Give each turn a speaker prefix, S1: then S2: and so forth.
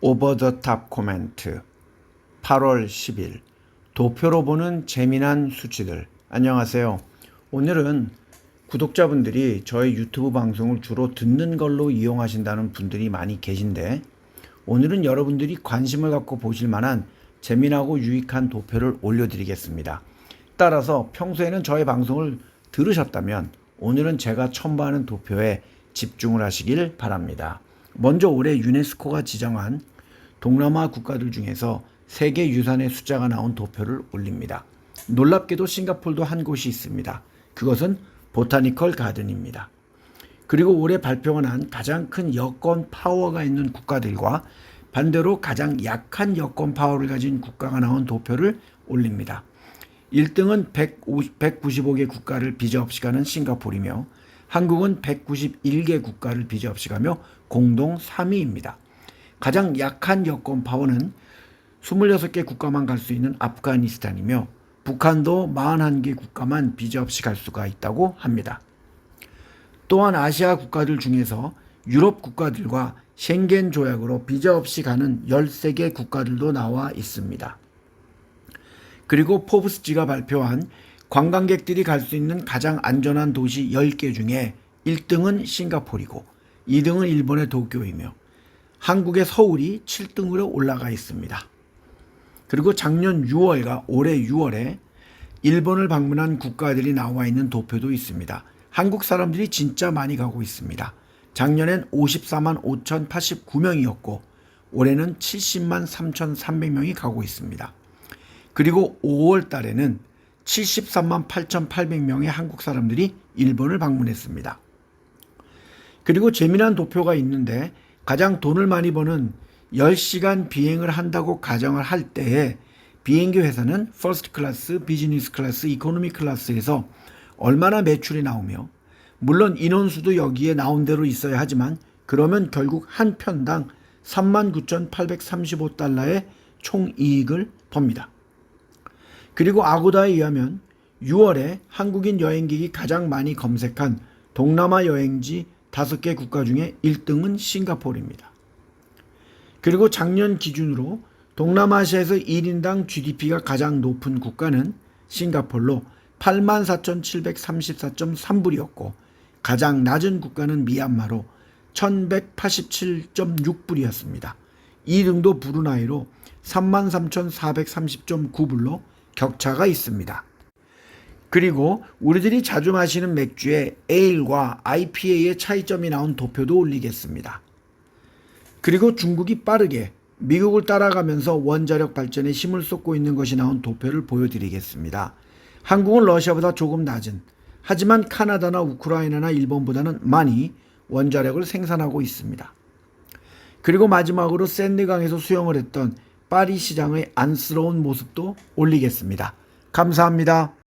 S1: 오버 더탑 코멘트 8월 10일 도표로 보는 재미난 수치들 안녕하세요. 오늘은 구독자분들이 저의 유튜브 방송을 주로 듣는 걸로 이용하신다는 분들이 많이 계신데 오늘은 여러분들이 관심을 갖고 보실 만한 재미나고 유익한 도표를 올려드리겠습니다. 따라서 평소에는 저의 방송을 들으셨다면 오늘은 제가 첨부하는 도표에 집중을 하시길 바랍니다. 먼저 올해 유네스코가 지정한 동남아 국가들 중에서 세계 유산의 숫자가 나온 도표를 올립니다. 놀랍게도 싱가폴도 한 곳이 있습니다. 그것은 보타니컬 가든입니다. 그리고 올해 발표가 난 가장 큰 여권 파워가 있는 국가들과 반대로 가장 약한 여권 파워를 가진 국가가 나온 도표를 올립니다. 1등은 150, 195개 국가를 비저없이 가는 싱가포르이며 한국은 191개 국가를 비저없이 가며 공동 3위입니다. 가장 약한 여권 파워는 26개 국가만 갈 수 있는 아프가니스탄이며 북한도 41개 국가만 비저없이 갈 수가 있다고 합니다. 또한 아시아 국가들 중에서 유럽 국가들과 셴겐 조약으로 비자 없이 가는 13개 국가들도 나와 있습니다. 그리고 포브스지가 발표한 관광객들이 갈 수 있는 가장 안전한 도시 10개 중에 1등은 싱가포르이고 2등은 일본의 도쿄이며 한국의 서울이 7등으로 올라가 있습니다. 그리고 작년 6월과 올해 6월에 일본을 방문한 국가들이 나와 있는 도표도 있습니다. 한국 사람들이 진짜 많이 가고 있습니다. 작년엔 54만 5,089명이었고 올해는 70만 3,300명이 가고 있습니다. 그리고 5월 달에는 73만 8,800명의 한국 사람들이 일본을 방문했습니다. 그리고 재미난 도표가 있는데 가장 돈을 많이 버는 10시간 비행을 한다고 가정을 할 때에 비행기 회사는 퍼스트 클래스, 비즈니스 클래스, 이코노미 클래스에서 얼마나 매출이 나오며 물론 인원수도 여기에 나온 대로 있어야 하지만 그러면 결국 한 편당 39,835달러의 총 이익을 법니다. 그리고 아고다에 의하면 6월에 한국인 여행객이 가장 많이 검색한 동남아 여행지 5개 국가 중에 1등은 싱가포르입니다. 그리고 작년 기준으로 동남아시아에서 1인당 GDP가 가장 높은 국가는 싱가폴로 84,734.3불이었고 가장 낮은 국가는 미얀마로 1,187.6불이었습니다. 2등도 부르나이로 33,430.9불로 격차가 있습니다. 그리고 우리들이 자주 마시는 맥주의 에일과 IPA의 차이점이 나온 도표도 올리겠습니다. 그리고 중국이 빠르게 미국을 따라가면서 원자력 발전에 힘을 쏟고 있는 것이 나온 도표를 보여드리겠습니다. 한국은 러시아보다 조금 낮은 하지만 카나다나 우크라이나나 일본보다는 많이 원자력을 생산하고 있습니다. 그리고 마지막으로 샌드강에서 수영을 했던 파리 시장의 안쓰러운 모습도 올리겠습니다. 감사합니다.